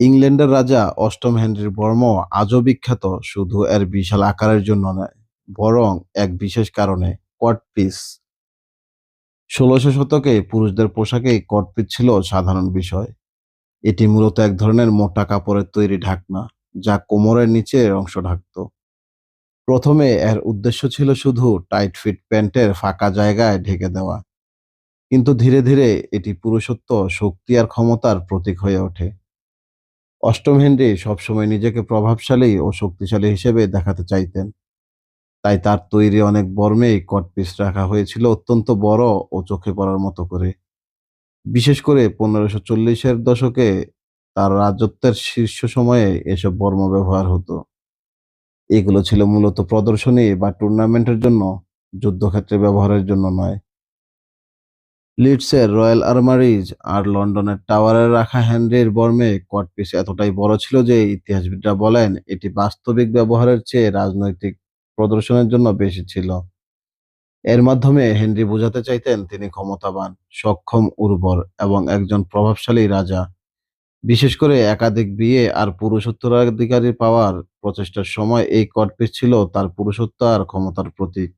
ইংল্যান্ডের রাজা অষ্টম হেনরির বর্ম আজও বিখ্যাত শুধু এর বিশাল আকারের জন্য নয়, বরং এক বিশেষ কারণে কটপিস। ষোলশ শতকে পুরুষদের পোশাকেই কটপিস ছিল সাধারণ বিষয়। এটি মূলত এক ধরনের মোটা কাপড়ের তৈরি ঢাকনা, যা কোমরের নিচের অংশ ঢাকত। প্রথমে এর উদ্দেশ্য ছিল শুধু টাইট ফিট প্যান্টের ফাঁকা জায়গায় ঢেকে দেওয়া, কিন্তু ধীরে ধীরে এটি পুরুষত্ব, শক্তি আর ক্ষমতার প্রতীক হয়ে ওঠে। অষ্টম হেনরি সবসময় নিজেকে প্রভাবশালী ও শক্তিশালী হিসেবে দেখাতে চাইতেন, তাই তার তৈরি অনেক বর্মেই কটপিস রাখা হয়েছিল অত্যন্ত বড় ও চোখে পড়ার মতো করে। বিশেষ করে পনেরোশো চল্লিশের দশকে তার রাজত্বের শীর্ষ সময়ে এসব বর্ম ব্যবহার হতো। এগুলো ছিল মূলত প্রদর্শনী বা টুর্নামেন্টের জন্য, যুদ্ধক্ষেত্রে ব্যবহারের জন্য নয়। লিডসের রয়্যাল আর্মারিজ আর লন্ডনের টাওয়ারে রাখা হেনরির বর্মে কটপিস এতটাই বড় ছিল যে ইতিহাসবিদরা বলেন এটি বাস্তবিক ব্যবহারের চেয়ে রাজনৈতিক প্রদর্শনের জন্য বেশি ছিল। এর মাধ্যমে হেনরি বোঝাতে চাইতেন তিনি ক্ষমতাবান, সক্ষম, উর্বর এবং একজন প্রভাবশালী রাজা। বিশেষ করে একাধিক বিয়ে আর পুরুষ উত্তরাধিকারী পাওয়ার প্রচেষ্টার সময় এই কটপিস ছিল তার পুরুষত্ব আর ক্ষমতার প্রতীক।